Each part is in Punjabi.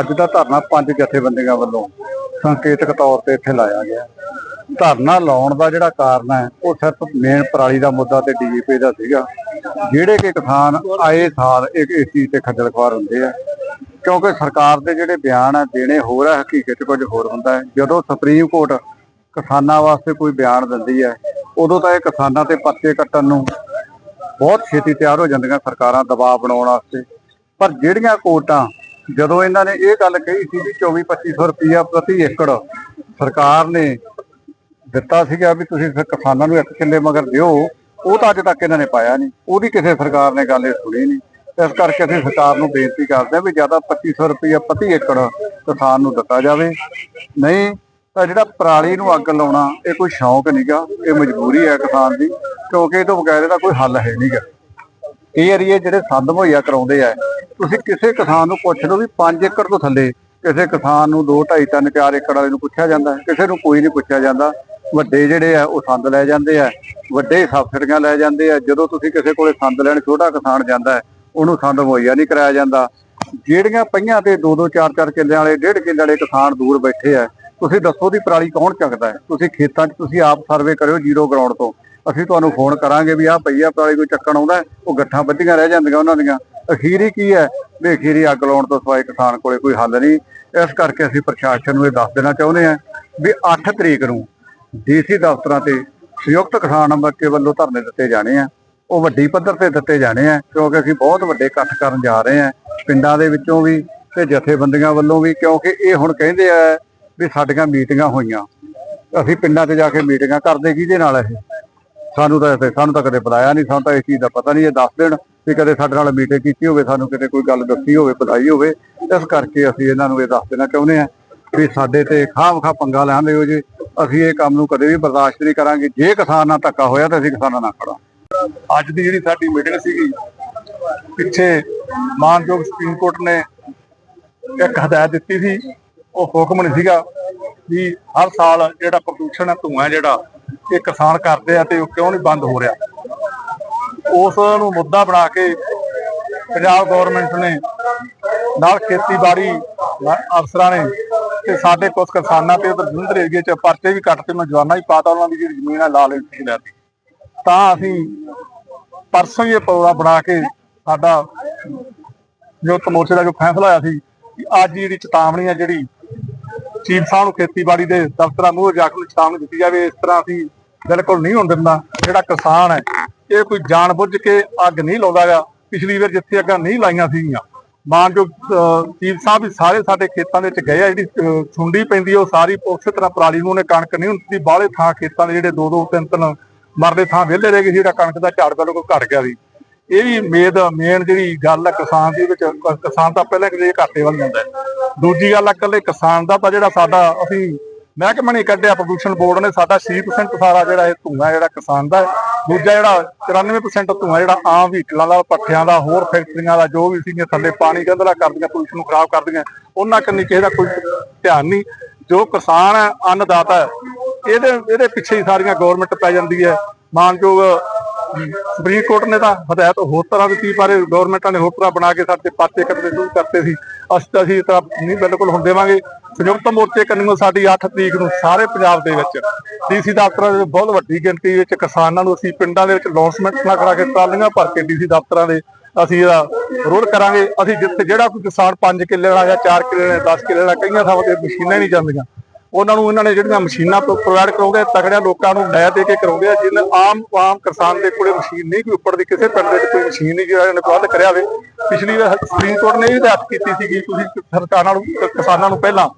ਅੱਜ ਦਾ ਧਰਨਾ ਪੰਜ ਜਥੇਬੰਦੀਆਂ ਵੱਲੋਂ ਸੰਕੇਤਕ ਤੌਰ ਤੇ ਇੱਥੇ ਲਾਇਆ ਗਿਆ। ਧਰਨਾ ਲਾਉਣ ਦਾ ਜਿਹੜਾ ਕਾਰਨ ਹੈ, ਉਹ ਸਿਰਫ ਮੇਨ ਪਰਾਲੀ ਦਾ ਮੁੱਦਾ ਤੇ ਡੀਜੀਪੀ ਦਾ ਸੀਗਾ। ਜਿਹੜੇ ਕਿ ਕਿਸਾਨ ਆਏ ਸਾਲ ਇੱਕ ਇਸ ਚੀਜ਼ ਤੇ ਖੱਜਲ ਖੁਆਰ ਹੁੰਦੇ ਆ। ਕਿਉਂਕਿ ਸਰਕਾਰ ਦੇ ਜਿਹੜੇ ਬਿਆਨ ਆ, ਦੇਣੇ ਹੋਰ ਆ, ਹਕੀਕਤ 'ਚ ਕੁਝ ਹੋਰ ਹੁੰਦਾ ਹੈ। ਜਦੋਂ ਸੁਪਰੀਮ ਕੋਰਟ ਕਿਸਾਨਾਂ ਵਾਸਤੇ ਕੋਈ ਬਿਆਨ ਦਿੰਦੀ ਹੈ, ਉਦੋਂ ਤਾਂ ਇਹ ਕਿਸਾਨਾਂ ਤੇ ਪਰਚੇ ਕੱਟਣ ਨੂੰ ਬਹੁਤ ਛੇਤੀ ਤਿਆਰ ਹੋ ਜਾਂਦੀਆਂ ਸਰਕਾਰਾਂ ਦਬਾਅ ਬਣਾਉਣ ਵਾਸਤੇ। ਪਰ ਜਿਹੜੀਆਂ ਕੋਰਟਾਂ ਜਦੋਂ ਇਹਨਾਂ ਨੇ ਇਹ ਗੱਲ ਕਹੀ ਸੀ ਵੀ 24 2500 ਰੁਪਇਆ ਪ੍ਰਤੀ ਏਕੜ ਸਰਕਾਰ ਨੇ ਦਿੱਤਾ ਸੀਗਾ ਵੀ ਤੁਸੀਂ ਫਿਰ ਕਿਸਾਨਾਂ ਨੂੰ ਇੱਕ ਕਿੱਲੇ ਮਗਰ ਦਿਓ, ਉਹ ਤਾਂ ਅੱਜ ਤੱਕ ਇਹਨਾਂ ਨੇ ਪਾਇਆ ਨਹੀਂ, ਉਹਦੀ ਕਿਸੇ ਸਰਕਾਰ ਨੇ ਗੱਲ ਇਹ ਸੁਣੀ ਨਹੀਂ। ਇਸ ਕਰਕੇ ਅਸੀਂ ਸਰਕਾਰ ਨੂੰ ਬੇਨਤੀ ਕਰਦੇ ਹਾਂ ਵੀ ਜ਼ਿਆਦਾ 2500 ਰੁਪਇਆ ਪ੍ਰਤੀ ਏਕੜ ਕਿਸਾਨ ਨੂੰ ਦਿੱਤਾ ਜਾਵੇ। ਨਹੀਂ, ਤਾਂ ਜਿਹੜਾ ਪਰਾਲੀ ਨੂੰ ਅੱਗ ਲਾਉਣਾ, ਇਹ ਕੋਈ ਸ਼ੌਂਕ ਨਹੀਂਗਾ ਇਹ ਮਜਬੂਰੀ ਹੈ ਕਿਸਾਨ ਦੀ, ਕਿਉਂਕਿ ਇਹ ਤੋਂ ਬਗੈਰ ਇਹਦਾ ਕੋਈ ਹੱਲ ਹੈ ਨਹੀਂਗਾ ਇਹ ਏਰੀਏ ਜਿਹੜੇ ਸੰਦ ਮੁਹੱਈਆ ਕਰਾਉਂਦੇ ਆ, ਤੁਸੀਂ ਕਿਸੇ ਕਿਸਾਨ ਨੂੰ ਪੁੱਛ ਲਓ ਵੀ 5 ਏਕੜ ਤੋਂ ਥੱਲੇ, ਕਿਸੇ ਕਿਸਾਨ ਨੂੰ 2 2.5 3 4 ਏਕੜ ਵਾਲੇ ਨੂੰ ਪੁੱਛਿਆ ਜਾਂਦਾ, ਕਿਸੇ ਨੂੰ ਕੋਈ ਨਹੀਂ ਪੁੱਛਿਆ ਜਾਂਦਾ, ਵੱਡੇ ਜਿਹੜੇ ਆ ਉਹ ਸੰਦ ਲੈ ਜਾਂਦੇ ਆ, ਵੱਡੇ ਸਬਸਿਡੀਆਂ ਲੈ ਜਾਂਦੇ ਆ, ਜਦੋਂ ਤੁਸੀਂ ਕਿਸੇ ਕੋਲੇ ਸੰਦ ਲੈਣ ਛੋਟਾ ਕਿਸਾਨ ਜਾਂਦਾ ਉਹਨੂੰ ਸੰਦ ਮੁਹੱਈਆ ਨਹੀਂ ਕਰਾਇਆ ਜਾਂਦਾ। ਜਿਹੜੀਆਂ ਪਈਆਂ ਤੇ 2 2 4 4 ਕਿੱਲਿਆਂ ਵਾਲੇ, ਡੇਢ ਕਿੱਲੇ ਵਾਲੇ ਕਿਸਾਨ ਦੂਰ ਬੈਠੇ ਆ, ਤੁਸੀਂ ਦੱਸੋ ਦੀ ਪਰਾਲੀ ਕੌਣ ਚੱਕਦਾ ਹੈ? ਤੁਸੀਂ ਖੇਤਾਂ 'ਚ ਤੁਸੀਂ ਆਪ ਸਰਵੇ ਕਰਿਓ ਜ਼ੀਰੋ ਗਰਾਊਂਡ ਤੋਂ। ਅਸੀਂ ਤੁਹਾਨੂੰ ਫੋਨ ਕਰਾਂਗੇ ਵੀ ਆਹ ਪਈ ਆ ਪਰਾਲੀ ਕੋਈ ਚੱਕਣ ਆਉਂਦਾ ਉਹ ਗੱਠਾਂ ਵੱਧੀਆਂ ਰਹਿ ਜਾਂਦੀਆਂ ਉਹਨਾਂ ਦੀਆਂ। ਅਖੀਰੀ ਕੀ ਹੈ? ਵੀ ਅਖੀਰੀ ਅੱਗ ਲਾਉਣ ਤੋਂ ਸਵਾਏ ਕਿਸਾਨ ਕੋਲੇ ਕੋਈ ਹੱਲ ਨਹੀਂ। ਇਸ ਕਰਕੇ ਅਸੀਂ ਪ੍ਰਸ਼ਾਸਨ ਨੂੰ ਇਹ ਦੱਸ ਦੇਣਾ ਚਾਹੁੰਦੇ ਹਾਂ ਵੀ 8 ਤਰੀਕ ਨੂੰ ਡੀਸੀ ਦਫ਼ਤਰਾਂ ਤੇ ਸੰਯੁਕਤ ਕਿਸਾਨ ਮੋਰਚੇ ਵੱਲੋਂ ਧਰਨੇ ਦਿੱਤੇ ਜਾਣੇ ਆ। ਉਹ ਵੱਡੀ ਪੱਧਰ ਤੇ ਦਿੱਤੇ ਜਾਣੇ ਆ, ਕਿਉਂਕਿ ਅਸੀਂ ਬਹੁਤ ਵੱਡੇ ਇਕੱਠ ਕਰਨ ਜਾ ਰਹੇ ਆ ਪਿੰਡਾਂ ਦੇ ਵਿੱਚੋਂ ਵੀ ਤੇ ਜਥੇਬੰਦੀਆਂ ਵੱਲੋਂ ਵੀ, ਕਿਉਂਕਿ ਇਹ ਹੁਣ ਕਹਿੰਦੇ ਆ ਵੀ ਸਾਡੀਆਂ ਮੀਟਿੰਗਾਂ ਹੋਈਆਂ। ਅਸੀਂ ਪਿੰਡਾਂ 'ਚ ਜਾ ਕੇ ਮੀਟਿੰਗਾਂ ਕਰਦੇ ਕਿਹਦੇ ਨਾਲ ਇਹ? ਸਾਨੂੰ ਤਾਂ ਇੱਥੇ- ਸਾਨੂੰ ਤਾਂ ਕਦੇ ਬੁਲਾਇਆ ਨਹੀਂ, ਸਾਨੂੰ ਤਾਂ ਇਸ ਚੀਜ਼ ਦਾ ਪਤਾ ਨਹੀਂ, ਇਹ ਦੱਸ ਦੇਣ ਵੀ ਕਦੇ ਸਾਡੇ ਨਾਲ ਮੀਟਿੰਗ ਕੀਤੀ ਹੋਵੇ, ਸਾਨੂੰ ਕਿਤੇ ਕੋਈ ਗੱਲ ਦੱਸੀ ਹੋਵੇ, ਬੁਲਾਈ ਹੋਵੇ। ਇਸ ਕਰਕੇ ਅਸੀਂ ਇਹਨਾਂ ਨੂੰ ਇਹ ਦੱਸ ਦੇਣਾ ਚਾਹੁੰਦੇ ਆ ਵੀ ਸਾਡੇ ਤੇ ਖਾਮ ਖਾ ਪੰਗਾ ਲੈਂਦੇ ਹੋ ਜੀ। ਅਸੀਂ ਇਹ ਕੰਮ ਨੂੰ ਕਦੇ ਵੀ ਬਰਦਾਸ਼ਤ ਨਹੀਂ ਕਰਾਂਗੇ। ਜੇ ਕਿਸਾਨ ਨਾਲ ਧੱਕਾ ਹੋਇਆ ਤਾਂ ਅਸੀਂ ਕਿਸਾਨਾਂ ਨਾਲ ਖੜਾ ਅੱਜ ਦੀ ਜਿਹੜੀ ਸਾਡੀ ਮੀਟਿੰਗ ਸੀਗੀ, ਪਿੱਛੇ ਮਾਨਯੋਗ ਸੁਪਰੀਮ ਕੋਰਟ ਨੇ ਇੱਕ ਹਦਾਇਤ ਦਿੱਤੀ ਸੀ। ਉਹ ਹੁਕਮ ਨਹੀਂ ਸੀਗਾ ਵੀ ਹਰ ਸਾਲ ਜਿਹੜਾ ਪ੍ਰਦੂਸ਼ਣ ਹੈ, ਧੂਆਂ ਜਿਹੜਾ ਇਹ ਕਿਸਾਨ ਕਰਦੇ ਆ ਤੇ ਉਹ ਕਿਉਂ ਨਹੀਂ ਬੰਦ ਹੋ ਰਿਹਾ? ਉਸ ਨੂੰ ਮੁੱਦਾ ਬਣਾ ਕੇ ਪੰਜਾਬ ਗਵਰਨਮੈਂਟ ਨੇ ਨਾਲ ਖੇਤੀਬਾੜੀ ਅਫਸਰਾਂ ਨੇ ਤੇ ਸਾਡੇ ਕੁਝ ਕਿਸਾਨਾਂ ਤੇ ਉਧਰ ਜਲੰਧਰ ਏਰੀਏ ਚ ਪਰਚੇ ਵੀ ਕੱਟ ਤੇ ਮੈਂ ਜਵਾਨਾ ਹੀ ਪਾਤਾ, ਉਹਨਾਂ ਦੀ ਜਿਹੜੀ ਜ਼ਮੀਨ ਹੈ ਲਾਲ ਇੰਟੀ ਲੈਤੀ ਤਾਂ ਅਸੀਂ ਪਰਸੋਂ ਹੀ ਇਹ ਪੌੜਾ ਬਣਾ ਕੇ ਸਾਡਾ ਜੋ ਮੋਰਚੇ ਦਾ ਜੋ ਫੈਸਲਾ ਹੋਇਆ ਸੀ ਅੱਜ ਜਿਹੜੀ ਚੇਤਾਵਨੀ ਆ ਜਿਹੜੀ ਚੀਫ ਸਾਹਿਬ ਨੂੰ ਖੇਤੀਬਾੜੀ ਦੇ ਦਫ਼ਤਰਾਂ ਮੂਹਰੇ ਜਾ ਕੇ ਚੇਤਾਵਨੀ ਦਿੱਤੀ ਜਾਵੇ ਇਸ ਤਰ੍ਹਾਂ ਅਸੀਂ ਬਿਲਕੁਲ ਨਹੀਂ ਹੋਣ ਦਿੰਦਾ। ਜਿਹੜਾ ਕਿਸਾਨ ਹੈ ਇਹ ਕੋਈ ਜਾਣਬੁੱਝ ਕੇ ਅੱਗ ਨਹੀਂ ਲਾਉਂਦਾ ਲਾਉਂਦਾਗਾ ਪਿਛਲੀ ਵਾਰ ਜਿੱਥੇ ਅੱਗਾਂ ਨਹੀਂ ਲਾਈਆਂ ਸੀਗੀਆਂ ਮਾਨਯੋਗ ਅਹ, ਚੀਫ ਸਾਹਿਬ ਵੀ ਸਾਰੇ ਸਾਡੇ ਖੇਤਾਂ ਦੇ ਵਿੱਚ ਗਏ ਆ ਜਿਹੜੀ ਅਹ, ਸੁੰਡੀ ਪੈਂਦੀ ਉਹ ਸਾਰੀ ਉਸੇ ਤਰ੍ਹਾਂ ਪਰਾਲੀ ਨੂੰ ਉਹਨੇ ਕਣਕ ਨਹੀਂ ਹੁੰਦੀ ਬਾਹਲੇ ਥਾਂ ਖੇਤਾਂ ਦੇ ਜਿਹੜੇ ਦੋ ਦੋ ਤਿੰਨ ਤਿੰਨ ਮਰਦੇ ਥਾਂ ਵਿਹਲੇ ਰਹਿ ਗਏ ਸੀ ਜਿਹੜਾ ਕਣਕ ਦਾ ਝਾੜ ਬਿਲਕੁਲ ਘਟ ਗਿਆ ਸੀ। ਇਹ ਵੀ ਮੇਦ ਮੇਨ ਜਿਹੜੀ ਗੱਲ ਹੈ ਕਿਸਾਨ ਦੇ ਵਿੱਚ, ਕਿਸਾਨ ਤਾਂ ਪਹਿਲਾਂ ਕਿਤੇ ਘਾਟੇ ਵੱਲ ਜਾਂਦਾ ਦੂਜੀ ਗੱਲ ਹੈ ਇਕੱਲੇ ਕਿਸਾਨ ਦਾ ਤਾਂ ਜਿਹੜਾ ਸਾਡਾ, ਅਸੀਂ ਮਹਿਕਮੇ ਨੇ ਕੱਢਿਆ, ਪ੍ਰਦੂਸ਼ਣ ਬੋਰਡ ਨੇ ਸਾਡਾ 6% ਸਾਰਾ ਜਿਹੜਾ ਇਹ ਧੂਆਂ ਜਿਹੜਾ ਕਿਸਾਨ ਦਾ ਹੈ। ਦੂਜਾ ਜਿਹੜਾ 94% ਧੂਆਂ ਜਿਹੜਾ ਆਮ ਵਹੀਕਲਾਂ ਦਾ, ਪੱਠਿਆਂ ਦਾ, ਹੋਰ ਫੈਕਟਰੀਆਂ ਦਾ, ਜੋ ਵੀ ਸੀਗੀਆਂ, ਥੱਲੇ ਪਾਣੀ ਗੰਧਲਾ ਕਰਦੀਆਂ ਪੋਲੂਸ਼ਨ ਨੂੰ ਖਰਾਬ ਕਰਦੀਆਂ, ਉਹਨਾਂ ਕੰਨੀ ਕਿਸੇ ਦਾ ਕੋਈ ਧਿਆਨ ਨਹੀਂ। ਜੋ ਕਿਸਾਨ ਹੈ ਅੰਨਦਾਤਾ ਇਹਦੇ ਇਹਦੇ ਪਿੱਛੇ ਹੀ ਸਾਰੀਆਂ ਗਵਰਨਮੈਂਟ ਪੈ ਜਾਂਦੀ ਹੈ। ਮਾਨਯੋਗ ਸੁਪਰੀਮ ਕੋਰਟ ਨੇ ਤਾਂ ਹਦਾਇਤ ਹੋਰ ਤਰ੍ਹਾਂ ਦਿੱਤੀ, ਪਰ ਗਵਰਨਮੈਂਟਾਂ ਨੇ ਹੋਰ ਤਰ੍ਹਾਂ ਬਣਾ ਕੇ ਸਾਡੇ ਪਾਤੇ ਕੱਟਣੇ ਸ਼ੁਰੂ ਕਰਤੇ ਸੀ। ਅਸੀਂ ਤਾਂ ਅਸੀਂ ਤਾਂ ਨਹੀਂ ਬਿਲਕੁਲ ਹੁਣ ਦੇਵਾਂਗੇ। ਸੰਯੁਕਤ ਮੋਰਚੇ ਕੰਨਿਓ ਸਾਡੀ 8 ਤਰੀਕ ਨੂੰ ਸਾਰੇ ਪੰਜਾਬ ਦੇ ਵਿੱਚ ਡੀਸੀ ਦਫ਼ਤਰਾਂ ਦੇ ਬਹੁਤ ਵੱਡੀ ਗਿਣਤੀ ਵਿੱਚ ਕਿਸਾਨਾਂ ਨੂੰ ਅਸੀਂ ਪਿੰਡਾਂ ਦੇ ਵਿੱਚ ਲੌਂਸਮੈਂਟ ਨਾ ਕਰਾ ਕੇ ਟਰਾਲੀਆਂ ਭਰ ਕੇ ਡੀਸੀ ਦਫ਼ਤਰਾਂ ਦੇ ਅਸੀਂ ਇਹਦਾ ਵਿਰੋਧ ਕਰਾਂਗੇ। ਅਸੀਂ ਜਿੱਥੇ ਜਿਹੜਾ ਕੋਈ ਕਿਸਾਨ 5 ਕਿੱਲੇ ਵਾਲਾ ਜਾਂ 4 ਕਿੱਲੇ ਵਾਲਾ 10 ਕਿੱਲੇ ਵਾਲਾ ਕਈਆਂ ਥਾਵਾਂ ਤੇ ਮਸ਼ੀਨਾਂ ਨਹੀਂ ਜਾਂਦੀਆਂ। ਉਹਨਾਂ ਨੂੰ ਇਹਨਾਂ ਨੇ ਜਿਹੜੀਆਂ ਮਸ਼ੀਨਾਂ ਪ੍ਰੋਵਾਈਡ ਕਰਾਉਂਦੇ ਤਕੜਿਆਂ ਲੋਕਾਂ ਨੂੰ ਲੈ ਦੇ ਕੇ ਕਰਾਉਂਦੇ ਆ ਜਿਹਨੇ ਆਮ ਆਮ ਕਿਸਾਨ ਦੇ ਕੋਲੇ ਮਸ਼ੀਨ ਨਹੀਂ ਕੋਈ ਉੱਪਰ ਦੀ, ਕਿਸੇ ਪਿੰਡ ਦੇ ਵਿੱਚ ਕੋਈ ਮਸ਼ੀਨ ਨਹੀਂ ਜਿਹੜਾ ਇਹਨੇ ਪ੍ਰਬੰਧ ਕਰਿਆ ਹੋਵੇ। ਪਿਛਲੀ ਵਾਰ ਸੁਪਰੀਮ ਕੋਰਟ ਨੇ ਇਹ ਹਦਾਇਤ ਕੀਤੀ ਸੀਗੀ, ਤੁਸੀਂ ਸਰਕਾਰਾਂ ਨੂੰ, ਕਿਸਾਨਾਂ ਨੂੰ ਪਹਿਲਾਂ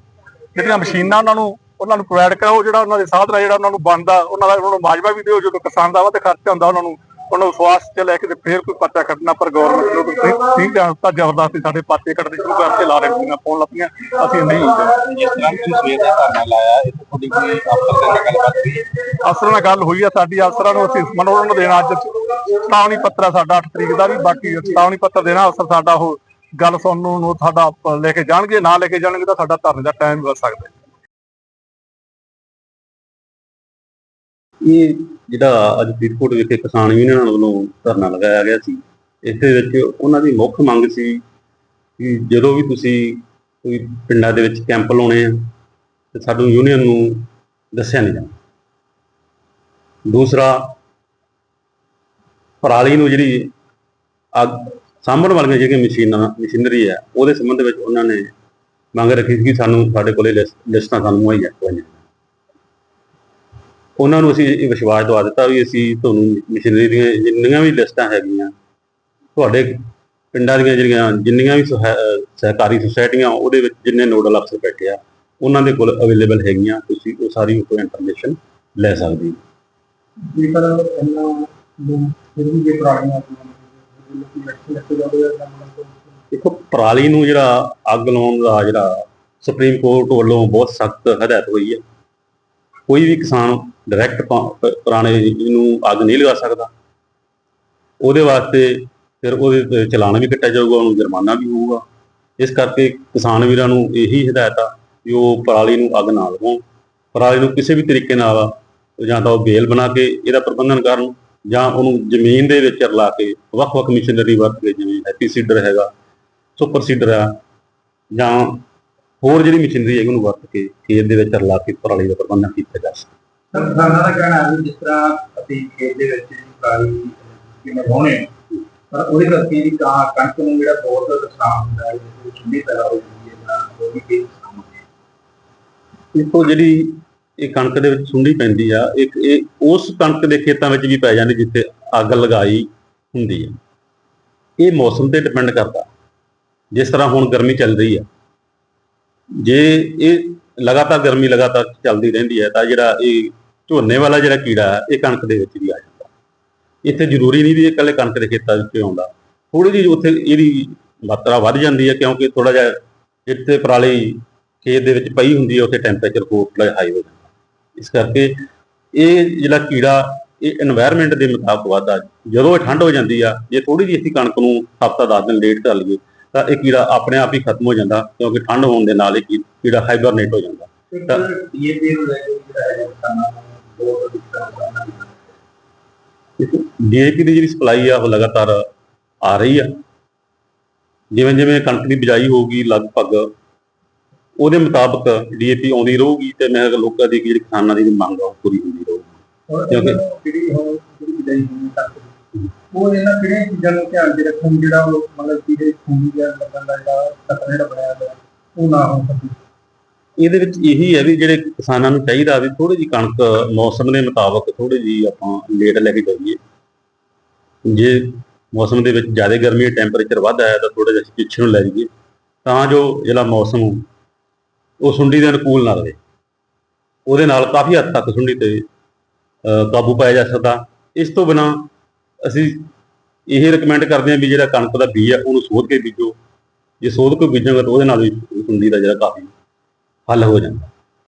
ਜਿਹੜੀਆਂ ਮਸ਼ੀਨਾਂ ਉਹਨਾਂ ਨੂੰ ਉਹਨਾਂ ਨੂੰ ਪ੍ਰੋਵਾਈਡ ਕਰਾਓ, ਜਿਹੜਾ ਉਹਨਾਂ ਦੇ ਸਾਧਨ ਆ ਜਿਹੜਾ ਉਹਨਾਂ ਨੂੰ ਬਣਦਾ, ਉਹਨਾਂ ਦਾ, ਉਹਨਾਂ ਨੂੰ ਮਾਜਵਾ ਵੀ ਦਿਓ, ਜਦੋਂ ਕਿਸਾਨ ਦਾ ਵਾ ਤੇ ਖਰਚਾ ਹੁੰਦਾ, ਉਹਨਾਂ ਨੂੰ ਉਹਨਾਂ ਨੂੰ ਸਵਾਸ ਚ ਲੈ ਕੇ ਤੇ ਫੇਰ ਕੋਈ ਪਰਚਾ ਕੱਟਣਾ ਪਰ ਗਵਰਨਮੈਂਟ ਨੂੰ ਤੁਸੀਂ ਠੀਕ ਹੈ ਤਾਂ ਜ਼ਬਰਦਸਤੀ ਸਾਡੇ ਪਾਤੇ ਕੱਟਦੇ ਸ਼ੁਰੂ ਕਰਕੇ ਲਾ ਰਹੇ ਪਾਉਣ ਲੱਪੀਆਂ ਅਸੀਂ ਨਹੀਂ ਜਿਸ ਤਰ੍ਹਾਂ ਤੁਸੀਂ ਸਵੇਰ ਦਾ ਧਰਨਾ ਲਾਇਆ ਇਹ ਤੁਹਾਡੀ ਕੋਈ ਅਫਸਰ ਦੇ ਨਾਲ ਗੱਲਬਾਤ ਹੋਈ ਅਫਸਰਾਂ ਨਾਲ ਗੱਲ ਹੋਈ ਆ ਸਾਡੀ ਅਫਸਰਾਂ ਨੂੰ ਅਸੀਂ ਮਨੋਰੰਜਨ ਦੇਣਾ ਅੱਜ ਚੇਤਾਵਨੀ ਪੱਤਰ ਆ ਸਾਡਾ 8 ਤਰੀਕ ਦਾ ਵੀ ਬਾਕੀ ਚੇਤਾਵਨੀ ਪੱਤਰ ਦੇਣਾ ਅਫਸਰ ਸਾਡਾ ਉਹ ਗੱਲ ਸੁਣਨ ਨੂੰ ਸਾਡਾ ਲੈ ਕੇ ਜਾਣਗੇ ਨਾ ਲੈ ਕੇ ਜਾਣਗੇ ਤਾਂ ਸਾਡਾ ਧਰਨੇ ਦਾ ਟਾਈਮ ਵੀ ਵੱਧ ਸਕਦਾ। ਇਹ ਜਿਹੜਾ ਅੱਜ ਫਰੀਦਕੋਟ ਵਿਖੇ ਕਿਸਾਨ ਯੂਨੀਅਨ ਵੱਲੋਂ ਧਰਨਾ ਲਗਾਇਆ ਗਿਆ ਸੀ, ਇਸ ਦੇ ਵਿੱਚ ਉਹਨਾਂ ਦੀ ਮੁੱਖ ਮੰਗ ਸੀ ਕਿ ਜਦੋਂ ਵੀ ਤੁਸੀਂ ਕੋਈ ਪਿੰਡਾਂ ਦੇ ਵਿੱਚ ਕੈਂਪ ਲਾਉਣੇ ਆ, ਤੇ ਸਾਨੂੰ ਯੂਨੀਅਨ ਨੂੰ ਦੱਸਿਆ ਨਹੀਂ ਜਾਂਦਾ। ਦੂਸਰਾ, ਪਰਾਲੀ ਨੂੰ ਜਿਹੜੀ ਅੱਗ ਸਾਂਭਣ ਵਾਲੀਆਂ ਜਿਹੜੀਆਂ ਮਸ਼ੀਨਾਂ, ਮਸ਼ੀਨਰੀ ਹੈ ਉਹਦੇ ਸੰਬੰਧ ਵਿੱਚ ਉਹਨਾਂ ਨੇ ਮੰਗ ਰੱਖੀ ਸੀ ਕਿ ਸਾਨੂੰ ਸਾਡੇ ਕੋਲੇ ਲਿਸ- ਲਿਸਟਾਂ ਸਾਨੂੰ ਮੁਹੱਈਆ ਕਰਵਾਈਆਂ ਉਹਨਾਂ ਨੂੰ ਅਸੀਂ ਇਹ ਵਿਸ਼ਵਾਸ ਦਵਾ ਦਿੱਤਾ ਵੀ ਅਸੀਂ ਤੁਹਾਨੂੰ ਮਸ਼ੀਨਰੀ ਦੀਆਂ ਜਿੰਨੀਆਂ ਵੀ ਲਿਸਟਾਂ ਹੈਗੀਆਂ ਤੁਹਾਡੇ ਪਿੰਡਾਂ ਦੀਆਂ ਜਿਹੜੀਆਂ ਜਿੰਨੀਆਂ ਵੀ ਸਹਿਕਾਰੀ ਸੁਸਾਇਟੀਆਂ ਉਹਦੇ ਵਿੱਚ ਜਿੰਨੇ ਨੋਡਲ ਅਫਸਰ ਬੈਠੇ ਆ ਉਹਨਾਂ ਦੇ ਕੋਲ ਅਵੇਲੇਬਲ ਹੈਗੀਆਂ ਤੁਸੀਂ ਉਹ ਸਾਰੀ ਕੋਈ ਇਨਫੋਰਮੇਸ਼ਨ ਲੈ ਸਕਦੇ ਹੋ। ਜੇਕਰ ਇਹਨਾਂ ਨੂੰ ਫਿਰ ਵੀ ਜੇ ਪੁਰਾਣੀਆਂ ਦੇਖੋ ਪਰਾਲੀ ਨੂੰ ਜਿਹੜਾ ਅੱਗ ਲਾਉਣ ਦਾ ਜਿਹੜਾ ਸੁਪਰੀਮ ਕੋਰਟ ਵੱਲੋਂ ਬਹੁਤ ਸਖਤ ਹਦਾਇਤ ਹੋਈ ਹੈ। ਕੋਈ ਵੀ ਕਿਸਾਨ ਡਾਇਰੈਕਟ ਪੁਰਾਣੇ ਨੂੰ ਅੱਗ ਨਹੀਂ ਲਗਾ ਸਕਦਾ। ਉਹਦੇ ਵਾਸਤੇ ਫਿਰ ਉਹਦੇ ਚਲਾਨ ਵੀ ਕੱਟਿਆ ਜਾਊਗਾ, ਉਹਨੂੰ ਜੁਰਮਾਨਾ ਵੀ ਹੋਊਗਾ। ਇਸ ਕਰਕੇ ਕਿਸਾਨ ਵੀਰਾਂ ਨੂੰ ਇਹੀ ਹਦਾਇਤ ਆ ਕਿ ਉਹ ਪਰਾਲੀ ਨੂੰ ਅੱਗ ਨਾ ਲਗਾਉਣ ਪਰਾਲੀ ਨੂੰ ਕਿਸੇ ਵੀ ਤਰੀਕੇ ਨਾਲ ਜਾਂ ਤਾਂ ਉਹ ਬੇਲ ਬਣਾ ਕੇ ਇਹਦਾ ਪ੍ਰਬੰਧਨ ਕਰਨ ਜਾਂ ਉਹਨੂੰ ਜ਼ਮੀਨ ਦੇ ਵਿੱਚ ਰਲਾ ਕੇ ਵੱਖ-ਵੱਖ ਮਸ਼ੀਨਰੀ ਵਰਤ ਕੇ ਜਿਵੇਂ ਹੈਪੀ ਸੀਡਰ ਹੈਗਾ, ਸੁਪਰ ਸੀਡਰ ਆ, ਜਾਂ ਹੋਰ ਜਿਹੜੀ ਮਸ਼ੀਨਰੀ ਹੈ ਉਹਨੂੰ ਵਰਤ ਕੇ ਖੇਤ ਦੇ ਵਿੱਚ ਰਲਾ ਕੇ ਪਰਾਲੀ ਦਾ ਪ੍ਰਬੰਧਨ ਕੀਤਾ ਜਾ ਸਕਦਾ। ਕਿਸਾਨਾਂ ਦਾ ਕਹਿਣਾ ਹੈ ਜਿਸ ਤਰ੍ਹਾਂ ਅਸੀਂ ਖੇਤ ਦੇ ਵਿੱਚ ਕਾਲੀ ਕਿਵੇਂ ਹੋਣੇ ਪਰ ਉਹਦੇ ਕਰਕੇ ਵੀ ਕਾਂ ਕਣਕ ਨੂੰ ਜਿਹੜਾ ਬਹੁਤ ਨੁਕਸਾਨ ਹੁੰਦਾ ਹੈ, ਜਿਸ ਚੁੰਡੀ ਪੈਦਾ ਹੋ ਜਾਂਦੀ ਹੈ ਜਾਂ ਉਹ ਵੀ ਕਈ ਨੁਕਸਾਨ ਦੇਖੋ ਜਿਹੜੀ ਇਹ ਕਣਕ ਦੇ ਵਿੱਚ ਸੁੰਡੀ ਪੈਂਦੀ ਆ, ਇੱਕ ਇਹ ਉਸ ਕਣਕ ਦੇ ਖੇਤਾਂ ਵਿੱਚ ਵੀ ਪੈ ਜਾਂਦੀ ਜਿੱਥੇ ਅੱਗ ਲਗਾਈ ਹੁੰਦੀ ਹੈ ਇਹ ਮੌਸਮ ਤੇ ਡਿਪੈਂਡ ਕਰਦਾ, ਜਿਸ ਤਰ੍ਹਾਂ ਹੁਣ ਗਰਮੀ ਚੱਲ ਰਹੀ ਆ। ਜੇ ਇਹ ਲਗਾਤਾਰ ਗਰਮੀ ਲਗਾਤਾਰ ਚੱਲਦੀ ਰਹਿੰਦੀ ਹੈ, ਤਾਂ ਜਿਹੜਾ ਇਹ ਝੋਨੇ ਵਾਲਾ ਜਿਹੜਾ ਕੀੜਾ ਹੈ ਇਹ ਕਣਕ ਦੇ ਵਿੱਚ ਵੀ ਆ ਜਾਂਦਾ। ਇੱਥੇ ਜ਼ਰੂਰੀ ਨਹੀਂ ਵੀ ਇਹ ਇਕੱਲੇ ਕਣਕ ਦੇ ਖੇਤਾਂ ਵਿੱਚ ਆਉਂਦਾ। ਥੋੜੀ ਜਿਹੀ ਉੱਥੇ ਇਹਦੀ ਮਾਤਰਾ ਵੱਧ ਜਾਂਦੀ ਹੈ ਕਿਉਂਕਿ ਥੋੜਾ ਜਿਹਾ ਜਿੱਥੇ ਪਰਾਲੀ ਖੇਤ ਦੇ ਵਿੱਚ ਪਈ ਹੁੰਦੀ ਹੈ ਉੱਥੇ ਟੈਂਪਰੇਚਰ ਕੋਟਲਾ ਹਾਈ ਹੋ ਜਾਂਦਾ। ਇਸ ਕਰਕੇ ਇਹ ਜਿਹੜਾ ਕੀੜਾ ਇਹ এনवायरमेंट ਦੇ ਮੁਤਾਬਕ ਵਧਦਾ ਜਦੋਂ ਇਹ ਠੰਡ ਹੋ ਜਾਂਦੀ ਆ ਜੇ ਥੋੜੀ ਜਿਹੀ ਅਸੀਂ ਕਣਕ ਨੂੰ ਹਫਤਾ 10 ਦਿਨ ਲੇਟ ਕਰ ਲਈਏ ਤਾਂ ਇਹ ਕੀੜਾ ਆਪਣੇ ਆਪ ਹੀ ਖਤਮ ਹੋ ਜਾਂਦਾ ਕਿਉਂਕਿ ਠੰਡ ਹੋਣ ਦੇ ਨਾਲ ਇਹ ਕੀੜਾ ਹਾਈਬਰਨੇਟ ਹੋ ਜਾਂਦਾ। ਤਾਂ ਇਹ ਵੀ ਹੁੰਦਾ ਹੈ ਕਿ ਜਿਹੜਾ ਹੈ ਕਿਸਾਨਾਂ ਨੂੰ ਬਹੁਤ ਦਿੱਕਤ ਆਉਂਦੀ ਹੈ ਡੀਏਪੀ ਦੀ ਜਿਹੜੀ ਸਪਲਾਈ ਆ ਉਹ ਲਗਾਤਾਰ ਆ ਰਹੀ ਆ ਜਿਵੇਂ ਜਿਵੇਂ ਕਣਕ ਦੀ ਬਿਜਾਈ ਹੋਊਗੀ ਲਗਭਗ, ਉਹਦੇ ਮੁਤਾਬਕ ਡੀਏਪੀ ਆਉਂਦੀ ਰਹੂਗੀ ਤੇ ਮੈਂ ਕਿਹਾ ਲੋਕਾਂ ਦੀ ਜਿਹੜੀ ਕਿਸਾਨਾਂ ਦੀ ਮੰਗ ਆ, ਉਹ ਪੂਰੀ ਹੁੰਦੀ ਰਹੂਗੀ। ਔਰ ਕਿਉਂਕਿ- ਇਹਨਾਂ ਨੂੰ ਜਿਹੜੀ ਉਹ ਜਿਹੜੀ ਵਿਦਾਈ ਹੋਣੀ ਤੱਕ ਉਹ ਇਹਨਾਂ ਕਿਹੜੀਆਂ ਚੀਜ਼ਾਂ ਨੂੰ ਧਿਆਨ ਦੇ ਰੱਖਣ ਜਿਹੜਾ ਉਹ ਮਤਲਬ ਜਿਹਦੇ ਖੂਨੀ ਜਾਂ ਲੱਗਣ ਦਾ ਜਿਹੜਾ ਖਤਰਾ ਜਿਹੜਾ ਬਣਿਆ ਹੋਇਆ, ਉਹ ਨਾ ਹੋ ਸਕੇ। ਇਹਦੇ ਵਿੱਚ ਇਹੀ ਹੈ ਵੀ ਜਿਹੜੇ ਕਿਸਾਨਾਂ ਨੂੰ ਚਾਹੀਦਾ ਵੀ ਥੋੜੀ ਜਿਹੀ ਕਣਕ ਮੌਸਮ ਦੇ ਮੁਤਾਬਕ ਥੋੜੀ ਜਿਹੀ ਆਪਾਂ ਲੇਟ ਲੈ ਕੇ ਜਾਈਏ। ਜੇ ਮੌਸਮ ਦੇ ਵਿੱਚ ਜ਼ਿਆਦਾ ਗਰਮੀ ਟੈਂਪਰੇਚਰ ਵੱਧ ਆਇਆ ਤਾਂ ਥੋੜਾ ਜਿਹਾ ਪਿੱਛੇ ਨੂੰ ਲੈ ਜਾਈਏ। ਤਾਂ ਜੋ ਜਿਹੜਾ ਮੌਸਮ ਉਹ ਸੁੰਡੀ ਦੇ ਅਨੁਕੂਲ ਨਾ ਰਹੇ। ਉਹਦੇ ਨਾਲ ਕਾਫੀ ਹੱਦ ਤੱਕ ਸੁੰਡੀ ਤੇ ਕਾਬੂ ਪਾਇਆ ਜਾ ਸਕਦਾ। ਇਸ ਤੋਂ ਬਿਨਾ ਅਸੀਂ ਇਹ ਰეკਮੈਂਡ ਕਰਦੇ ਹਾਂ ਵੀ ਜਿਹੜਾ ਕਣਕ ਦਾ ਬੀਜ ਹੈ, ਉਹਨੂੰ ਸੋਧ ਕੇ ਬੀਜੋ। ਜੇ ਸੋਧ ਕੇ ਬੀਜਾਂਗੇ ਤਾਂ ਉਹਦੇ ਨਾਲ ਵੀ ਸੁੰਡੀ ਦਾ ਜਿਹੜਾ ਕਾਫੀ ਹੱਲ ਹੋ ਜਾਂਦਾ।